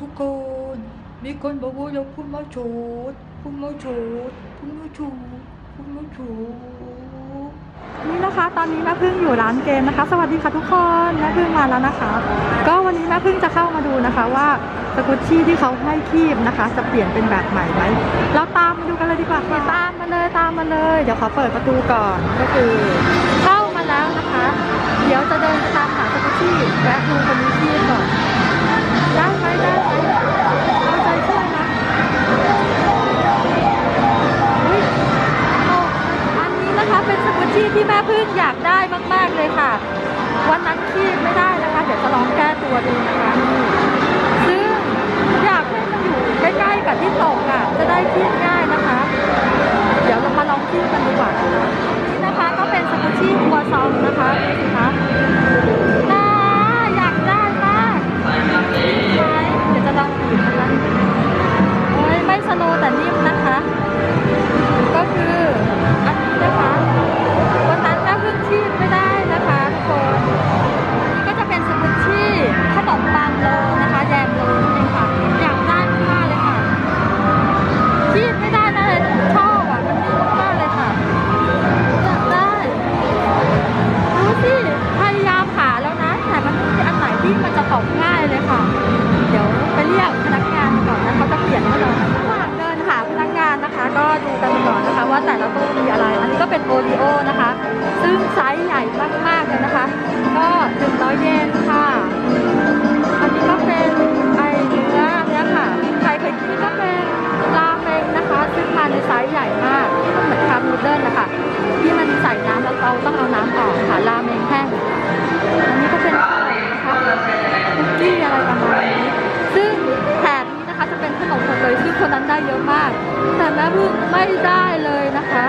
ทุกคน มีคนบอกว่าเราพูดมาโฉดพูดมาโฉดพูดมาโฉดพูดมาโฉดนี่นะคะ ตอนนี้แม่พึ่งอยู่ร้านเกมนะคะ สวัสดีค่ะทุกคนแม่พึ่งมาแล้วนะคะ ก็วันนี้แม่พึ่งจะเข้ามาดูนะคะว่าสกุตชี่ที่เขาให้คีบนะคะ จะเปลี่ยนเป็นแบบใหม่ไหมเราตามมาดูกันเลยดีกว่าค่ะตามมาเลยตามมาเลย เดี๋ยวขอเปิดประตูก่อนก็คือเข้ามาแล้วนะคะ เดี๋ยวจะเดินตามหาสกุตชี่แวะดูคนนี้คีก่อน เป็นสกุชชี่ที่แม่พึ่งอยากได้มาก ๆเลยค่ะ วันนั้นคีบไม่ได้นะคะ เดี๋ยวจะลองแก้ตัวดูนะคะซึ่งอยากให้มันอยู่ใกล้ๆกับที่ตกอะ จะได้คีบง่าย เยอะมาก แต่แม่พึ่งไม่ได้เลยนะคะ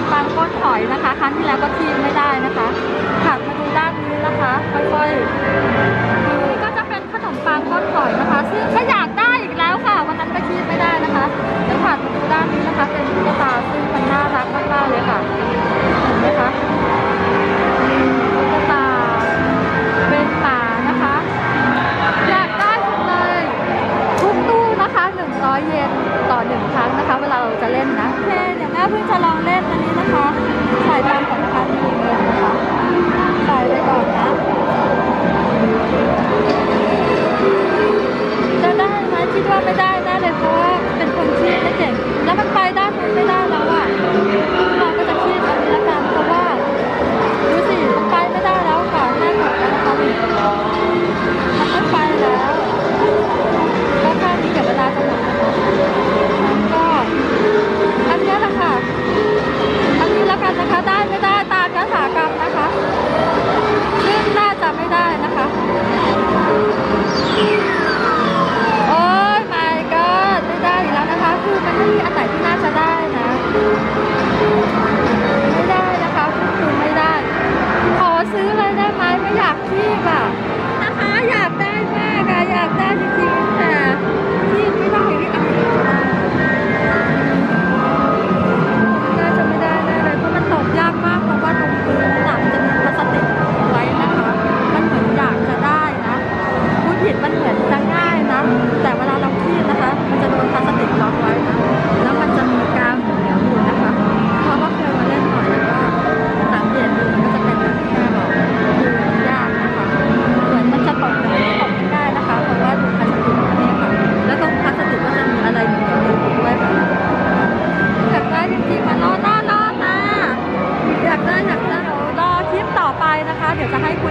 มปังก้นถอยนะคะ ครั้งที่แล้วก็คีบไม่ได้นะคะถักมาดูด้านนี้นะคะค่อยๆนี่ก็จะเป็นขนมปังก้นถอยนะคะซึ่งก็อยากได้อีกแล้วค่ะ วันนั้นก็คีบไม่ได้นะคะเดี๋ยวถักมาดูด้านนี้นะคะ เป็นตุ๊กตาซึ่งมันน่ารักมากๆเลยค่ะเห็นไหมคะตุ๊กตาเป็นตานะคะ อยากได้จังเลยทุกตู้นะคะ100เยนต่อหนึ่งครั้งนะคะ เวลาเราจะเล่นนะเพนเดี๋ยวแม่เพิ่งจะลองเล่นนะายตามก่อนนะคะที่มีเงินนะคะใส่ไปก่อนนะ จะได้ไหมคิดว่าไม่ได้น่เลยค่ะ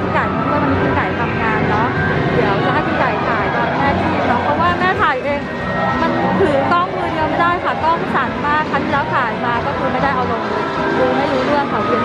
ณไก่เพราะว่าตอนนี้คุณไก่ทำงานเนาะเดี๋ยวจะให้คุณไก่ถ่ายตอนแม่ที่เนาะเพราะว่าแม่ถ่ายเอง มันถือกล้องมือเดียวไม่ได้ค่ะกล้องสั่นมากครั้งที่แล้วถ่ายมาก็คือไม่ได้เอาลงดูไม่รู้เรื่องเขาเพียง